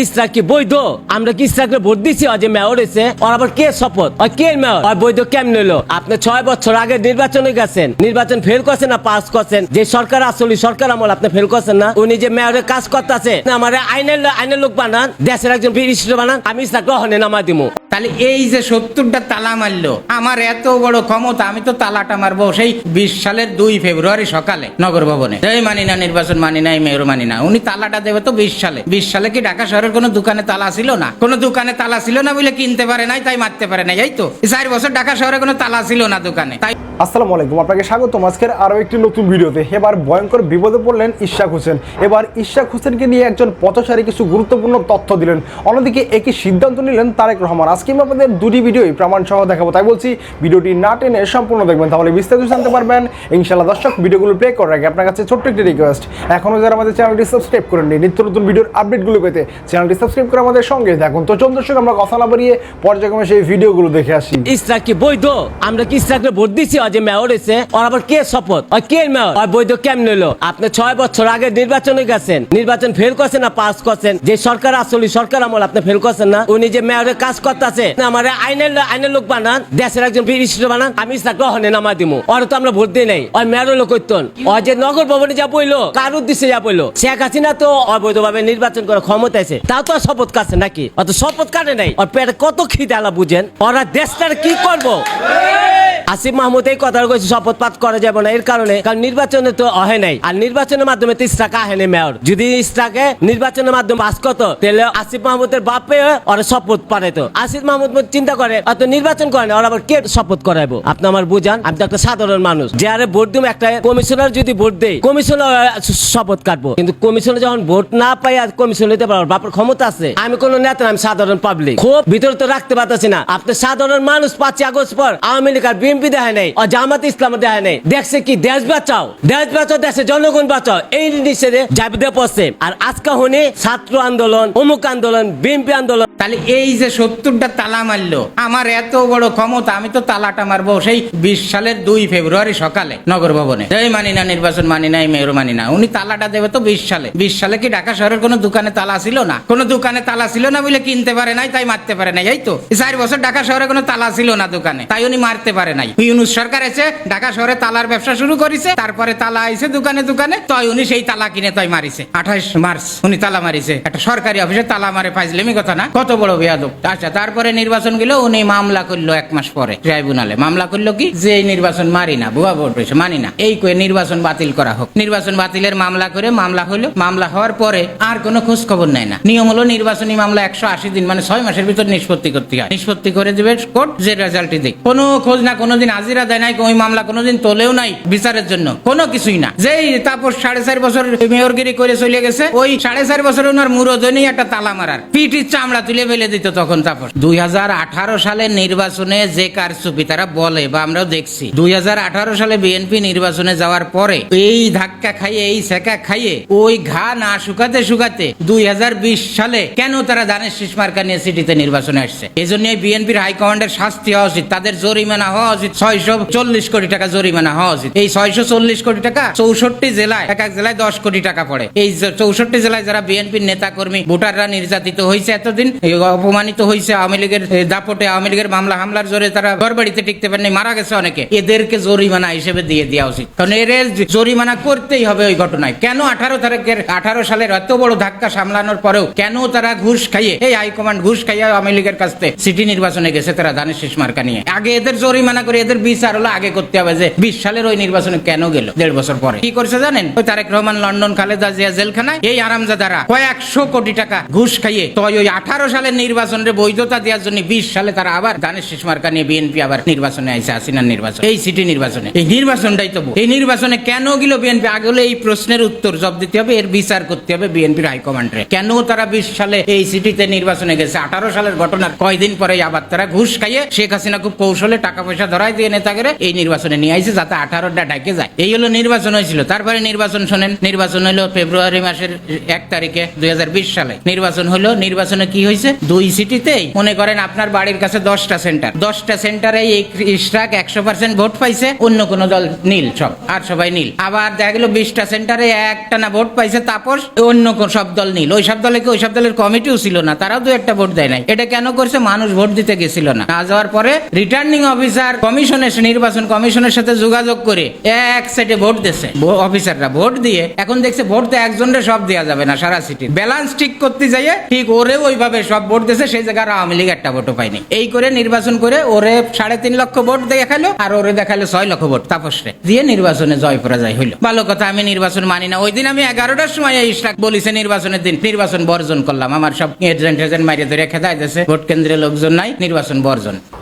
ইসরা কি বৈধ। আমরা কি ইসরাকে ভোট দিছি? যে মেয়র হয়েছে ওর আবার কে শপথ? ওই কে মেয়র? ওই বৈধ কেমন হলো? আপনি ছয় বছর আগে নির্বাচনে গেছেন। নির্বাচন ফেল করছেন না, পাস করছেন? যে সরকার আসলে সরকার আমল আপনি ফেল করছেন না। উনি যে মেয়রের কাজ করতেছে আমার আইনের আইনের লোক বানান, দেশের একজন বিশিষ্ট বানান, আমি ইসরা গ্রহণে নামা দিমু। তাহলে এই যে সত্তরটা তালা মারলো, আমার এত বড় ক্ষমতা, আমি তো তালাটা মারবো সেই বিশ সালের দুই ফেব্রুয়ারি সকালে নগর ভবনে। মানি না, নির্বাচন মানি না মেয়র মানি না। উনি তালাটা দেবে তো বিশ সালে। বিশ সালে কি ঢাকা শহরের কোনো দোকানে তালা ছিল না। কোনো দোকানে তালা ছিল না বলে কিনতে পারে নাই, তাই মারতে পারে নাই, এই তো। চার বছর ঢাকা শহরে কোনো তালা ছিল না দোকানে, তাই আসসালামু আলাইকুম, আপনাকে আজকের আরও একটি নতুন ভিডিওতে এবার ভয়ঙ্কর বিপদে পড়লেন ইশাক হোসেন। এবার ইশাক হোসেনকে নিয়ে একজন পথচারী কিছু গুরুত্বপূর্ণ তথ্য দিলেন। অন্যদিকে একই সিদ্ধান্ত নিলেন তারেক রহমান। আজকে আমি আপনাদের দুটি ভিডিওই প্রমাণ সহ দেখাবো, তাই বলছি ভিডিওটি না টেনে সম্পূর্ণ দেখবেন, তাহলে বিস্তারিত জানতে পারবেন। ইনশাল্লাহ দর্শক, ভিডিওগুলো প্লে করার আগে আপনার কাছে ছোট্ট একটি রিকোয়েস্ট এখনও যারা আমাদের চ্যানেলটি সাবস্ক্রাইব করেননি, নিত্য নতুন ভিডিওর আপডেটগুলো পেতে চ্যানেলটি সাবস্ক্রাইব করে আমাদের সঙ্গে থাকুন। তো চলুন দর্শক, আমরা কথা না বাড়িয়ে পর্যায়ক্রমে সেই ভিডিওগুলো দেখে আসি। ইসরা কি বৈধ। আমরা কি ইসরাকে ভোট দিছি? যে মেয়র হয়েছে, ওর আবার কে শপথ? ওই কে মেয়র? ওই বৈধ কেমন হলো আপনি ছয় বছর আগে নির্বাচনে গেছেন। নির্বাচন ফেল করছেন না পাস করছেন? যে সরকার আসলে সরকার আমল আপনি ফেল করছেন না। উনি যে মেয়রের কাজ করতেছে আমার আইনের আইনের লোক বানান, দেশের একজন বিশিষ্ট বানান, আমি ইসরা গ্রহণে নামা দিমু। ওর তো আমরা ভোট দিই নাই। ওই মেয়র লোক করতেন ওই যে নগর ভবনে যা বইলো, কার উদ্দেশ্যে যা বইলো? শেখ হাসিনা তো অবৈধভাবে নির্বাচন করার ক্ষমতা আছে। তো আর শপথ কাছে নাকি? অত শপথ কাটে নাই। ওর পেটে কত খিদে আলা বুঝেন? ওরা দেশটার কি করব? আসিফ মাহমুদ এই কথা কইছে শপথ পাঠ করা যাবে না। এর কারণে কারণ নির্বাচনে তো অহে নাই। আর নির্বাচনের মাধ্যমে তো ইস্টাকা আহেনি মেয়র। যদি ইস্টাকে নির্বাচনের মাধ্যমে পাস করতো, তাহলে আসিফ মাহমুদের বাপে ওরা শপথ পাঠাইতো। আসিফ মাহমুদ চিন্তা করে অত নির্বাচন করে না, ওরা আবার কে শপথ করাইবো? আপনি আমার বুঝান, আমি তো একটা সাধারণ মানুষ। যে আরে ভোট দিব, একটা কমিশনার যদি ভোট দেয়, কমিশনার শপথ কাটবো। কিন্তু কমিশনে যখন ভোট না পাই আর কমিশন নিতে পারব বাপের ক্ষমতা আছে। আমি কোনো নেতা আমি সাধারণ পাবলিক খুব ভিতরে তো রাখতে পারতেছি না। আপনি সাধারণ মানুষ, পাঁচই আগস্ট পর আওয়ামী লীগ আর বিএনপি দেখায় নাই, আর জামাত ইসলাম দেখায় নাই। দেখছে কি? দেশ বাঁচাও দেশ বাঁচাও, দেশে জনগণ বাঁচাও। এই নিষেধে জাবিদে পড়ছে। আর আজকে হনে ছাত্র আন্দোলন, অমুক আন্দোলন, বিএনপি আন্দোলন। তাহলে এই যে সত্তরটা তালা মারলো, আমার এত বড় ক্ষমতা, আমি তো তালাটা মারবো সেই বিশ সালের দুই ফেব্রুয়ারি সকালে নগর ভবনে। এই মানি না, নির্বাচন মানি না মেয়র মানি না। উনি তালাটা দেবে তো বিশ সালে। বিশ সালে কি ঢাকা শহরের কোনো দোকানে তালা ছিল না? কোনো দোকানে তালা ছিল না বলে কিনতে পারে নাই, তাই মারতে পারে নাই, এই তো। চার বছর ঢাকা শহরে কোনো তালা ছিল না দোকানে, তাই উনি মারতে পারে নাই। ইউনুস সরকার এসে ঢাকা শহরে তালার ব্যবসা শুরু করেছে, তারপরে তালা আইছে দোকানে দোকানে তাই উনি সেই তালা কিনে তাই মারিছে। আঠাশ মার্চ উনি তালা মারিছে। একটা সরকারি অফিসে তালা মারে ফাইজলেমি কথা না? কত বড় বেয়াদব। আচ্ছা তারপরে নির্বাচন গেল উনি মামলা করল এক মাস পরে ট্রাইব্যুনালে। মামলা করল কি? যে নির্বাচন মারি না, ভুয়া ভোট হয়েছে, মানি না। এই কয়ে নির্বাচন বাতিল করা হোক। নির্বাচন বাতিলের মামলা করে মামলা হলো, মামলা হওয়ার পরে আর কোনো খোঁজ খবর নেয় না। নিয়ম হলো নির্বাচনী মামলা একশো আশি দিন মানে ছয় মাসের ভিতর নিষ্পত্তি করতে হয়। নিষ্পত্তি করে দিবে কোর্ট যে রেজাল্টই দেখ। কোনো খোঁজ না কোনোদিন হাজিরা দেয় নাই, ওই মামলা কোনোদিন তোলেও নাই বিচারের জন্য। কোনো কিছুই না। যেই তারপর সাড়ে চার বছর মেয়রগিরি করে চলে গেছে, ওই সাড়ে চার বছর ওনার মুরদনেই একটা তালা মারার। পিঠির চামড়া তুলে ফেলে দিত তখন তারপর দুই সালের নির্বাচনে যে কারচুপি তারা বলে বা আমরাও দেখছি। দুই হাজার আঠারো সালে বিএনপি নির্বাচনে যাওয়ার পরে এই ধাক্কা খাইয়ে, এই সেকা খাইয়ে, ওই ঘা না শুকাতে শুকাতে দুই হাজার বিশ সালে কেন তারা দানের শীষ মার্কা নিয়ে সিটিতে নির্বাচনে আসছে? এই জন্য বিএনপির হাইকমান্ডের শাস্তি হওয়া উচিত। তাদের জরিমানা হওয়া উচিত ছয়শো চল্লিশ কোটি টাকা জরিমানা এই ছয়শো চল্লিশ কোটি টাকা চৌষট্টি জেলায়, এক এক জেলায় দশ কোটি টাকা পড়ে। এই চৌষট্টি জেলায় যারা বিএনপির নেতা কর্মী ভোটাররা নির্যাতিত হয়েছে এতদিন অপমানিত হয়েছে আওয়ামী লীগের দাপটে আওয়ামী লীগের মামলা, হামলার জোরে তারা ঘর বাড়িতে টিকতে পারেনি, মারা গেছে অনেকে। এদেরকে জরিমানা হিসেবে দিয়ে দেওয়া উচিত। কারণ এর জরিমানা করতেই হবে ওই ঘটনায়। কেন আঠারো তারিখের, আঠারো সালের এত বড় ধাক্কা সামলানোর পরেও কেন তারা ঘুষ খাইয়ে, এই হাইকমান্ড ঘুষ খাইয়ে আওয়ামী লীগের কাছ সিটি নির্বাচনে গেছে তারা ধানের শেষ মার্কা নিয়ে। আগে এদের জরিমানা করে এদের বিচার হলো আগে করতে হবে যে বিশ সালের ওই নির্বাচনে কেন গেল? দেড় বছর পরে। কি করছে জানেন? ওই তারেক রহমান, লন্ডন, খালেদা জিয়া জেলখানায় এই আরামজাদারা কয়েকশো কোটি টাকা ঘুষ খাইয়ে তো ওই আঠারো সালের নির্বাচনের বৈধতা দেওয়ার জন্য বিশ সালে তারা আবার ধানের শেষ মার্কা নিয়ে বিএনপি আবার নির্বাচনে আইসে হাসিনার নির্বাচন। এই সিটি নির্বাচনে। এই নির্বাচনটাই তো এই নির্বাচনে কেন গেল বিএনপি? আগে হলে এই প্রশ্নের উত্তর জব দিতে হবে, এর বিচার করতে হবে বিএনপির হাইকমান্ডে। কেন তারা বিশ সালে এই সিটিতে নির্বাচনে গেছে? আঠারো সালের ঘটনার কয়দিন পরে আবার তারা ঘুষ খাইয়ে শেখ হাসিনা খুব কৌশলে টাকা পয়সা ধরাই দিয়ে নেতাকে এই নির্বাচনে নিয়ে আইছে, যাতে আঠারোটা ডাকে যায়। এই হলো নির্বাচন হয়েছিল। তারপরে নির্বাচন শোনেন, নির্বাচন হলো ফেব্রুয়ারি মাসের এক তারিখে দুই সালে। নির্বাচন হলো, নির্বাচনে কি হয়েছে? দুই সিটিতেই মনে করেন আপনার বাড়ির কাছে দশটা সেন্টার। দশটা সেন্টারে এই ইশরাক একশো পার্সেন্ট ভোট পাইছে, অন্য কোনো দল নীল সব, আর সবাই নীল। আবার দেখা গেল বিশটা সেন্টারে একটা না ভোট পাইছে তাপস, অন্য সব দল নীল। ওই সব দলে ওই সব দলের কমিটিও ছিল না, তারাও দু একটা ভোট দেয় নাই। এটা কেন করছে? মানুষ ভোট দিতে গেছিল না। না যাওয়ার পরে রিটার্নিং অফিসার কমিশনের নির্বাচন কমিশনের সাথে যোগাযোগ করে এক সাইডে ভোট ভো- অফিসাররা ভোট দিয়ে, এখন দেখছে ভোট তো একজনের সব দেওয়া যাবে না সারা সিটি ব্যালেন্স ঠিক করতে যাইয়ে, ঠিক ওরে ওইভাবে সব ভোট দিছে সেই জায়গায় আওয়ামী লীগ একটা ভোটও পায়নি। এই করে নির্বাচন করে ওরে সাড়ে তিন লক্ষ ভোট দেখাল আর ওরে দেখাল ছয় লক্ষ ভোট তাপসরে। দিয়ে নির্বাচনে জয় পরাজয় হইল। ভালো কথা, আমি নির্বাচন মানি না। ওই দিন আমি এগারোটার সময় এই ইশরাক বলিছে, নির্বাচনের দিন নির্বাচন বর্জন করলাম। আমার সব এজেন্ট এজেন্ট মারিয়ে ধরে খেদাই দিয়েছে, ভোট কেন্দ্রে লোকজন নাই, নির্বাচন বর্জন।